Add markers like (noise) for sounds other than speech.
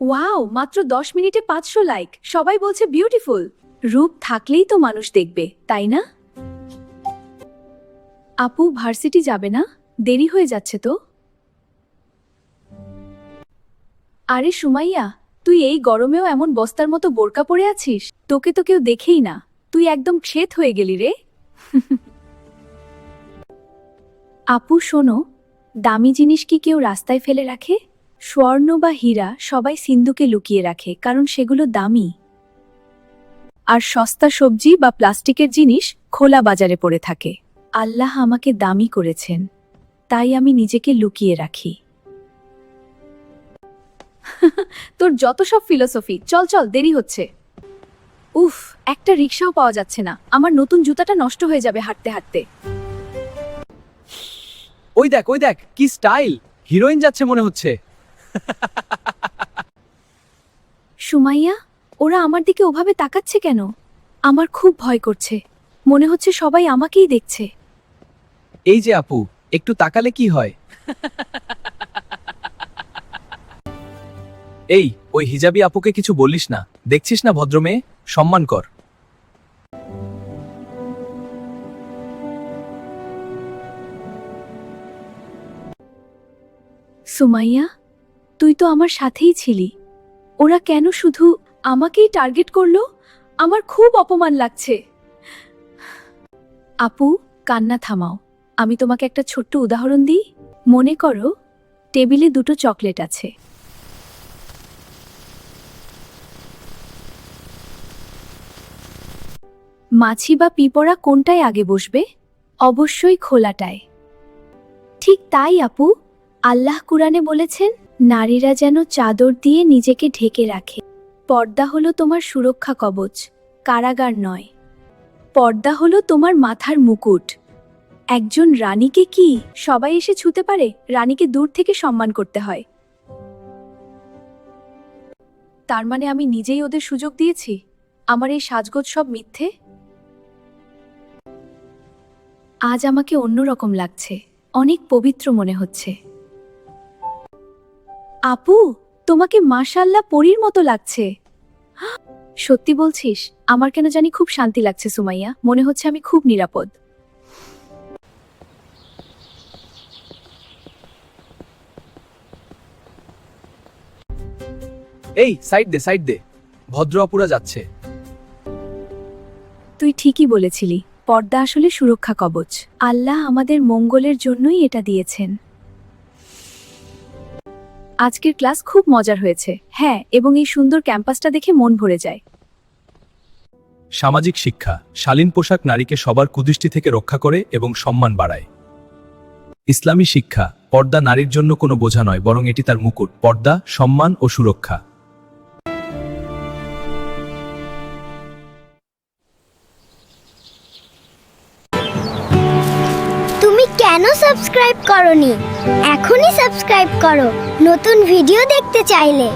Wow, মাত্র দশ মিনিটে পাঁচশো লাইক সবাই বলছে বিউটিফুল রূপ থাকলেই তো মানুষ দেখবে, তাই না? আপু ভার্সিটি যাবে না? দেরি হয়ে যাচ্ছে তো? আরে সুমাইয়া, তুই এই গরমেও এমন বস্তার মতো বোরকা পরে আছিস? তোকে তো কেউ দেখেই না। তুই একদম ক্ষেত হয়ে গেলি রে। (laughs) আপু, শোনো, দামি জিনিস কি কেউ রাস্তায় ফেলে রাখে? স্বর্ণ বা হীরা সবাই সিন্ধুকে লুকিয়ে রাখে, কারণ সেগুলো দামি। আর সস্তা সবজি বা প্লাস্টিকের জিনিস খোলা বাজারে পড়ে থাকে। আল্লাহ আমাকে দামি করেছেন, তাই আমি নিজেকে লুকিয়ে রাখি। (laughs) তোর যত সব ফিলোসফি, চল চল, দেরি হচ্ছে। উফ, একটা রিক্সাও পাওয়া যাচ্ছে না, আমার নতুন জুতাটা নষ্ট হয়ে যাবে হাঁটতে হাঁটতে। ওই দেখ ওই দেখ, কি স্টাইল! হিরোইন যাচ্ছে মনে হচ্ছে। সুমাইয়া ওরা আমার দিকে ওভাবে তাকাচ্ছে কেন? আমার খুব ভয় করছে। মনে হচ্ছে সবাই আমাকেই দেখছে। এই যে আপু একটু তাকালে কি হয়? এই ওই হিজাবি আপুকে কিছু বলিস না। দেখছিস না ভদ্র মেয়ে? সম্মান কর। সুমাইয়া তুই তো আমার সাথেই ছিলি। ওরা কেন শুধু আমাকেই টার্গেট করল? আমার খুব অপমান লাগছে। আপু, কান্না থামাও। আমি তোমাকে একটা ছোট্ট উদাহরণ দিই। মনে করো, টেবিলে দুটো চকলেট আছে। মাছি বা পিঁপড়া কোনটায় আগে বসবে? অবশ্যই খোলাটায়। ঠিক তাই, আপু। আল্লাহ কুরআনে বলেছেন নারীরা যেন চাদর দিয়ে নিজেকে ঢেকে রাখে। পর্দা হলো তোমার সুরক্ষা কবচ, কারাগার নয়। পর্দা হলো তোমার মাথার মুকুট। একজন রানীকে কি সবাই এসে ছুতে পারে? রানীকে দূর থেকে সম্মান করতে হয়। তার মানে আমি নিজেই ওদের সুযোগ দিয়েছি? আমার এই সাজগোজ সব মিথ্যে? আজ আমাকে অন্যরকম লাগছে। অনেক পবিত্র মনে হচ্ছে। আপু তোমাকে মাশাল্লাহ পরীর মতো লাগছে। সত্যি বলছিস আমার কেন জানি খুব শান্তি লাগছে সুমাইয়া মনে হচ্ছে আমি খুব নিরাপদ। এই সাইড দে সাইড দে। ভদ্র আপুরা যাচ্ছে। তুই ঠিকই বলেছিলি পর্দা আসলে সুরক্ষা কবচ। আল্লাহ আমাদের মঙ্গলের জন্যই এটা দিয়েছেন। আজকের ক্লাস খুব মজার হয়েছে। হ্যাঁ এবং এই সুন্দর ক্যাম্পাসটা দেখে মন ভরে যায়। সামাজিক শিক্ষা, শালীন পোশাক নারীকে সবার কুদৃষ্টি থেকে রক্ষা করে এবং সম্মান বাড়ায়। ইসলামী শিক্ষা, পর্দা নারীর জন্য কোনো বোঝা নয়, বরং এটি তার মুকুট, পর্দা, সম্মান ও সুরক্ষা। কেন সাবস্ক্রাইব করনি? এখনই সাবস্ক্রাইব করো। নতুন ভিডিও দেখতে চাইলে।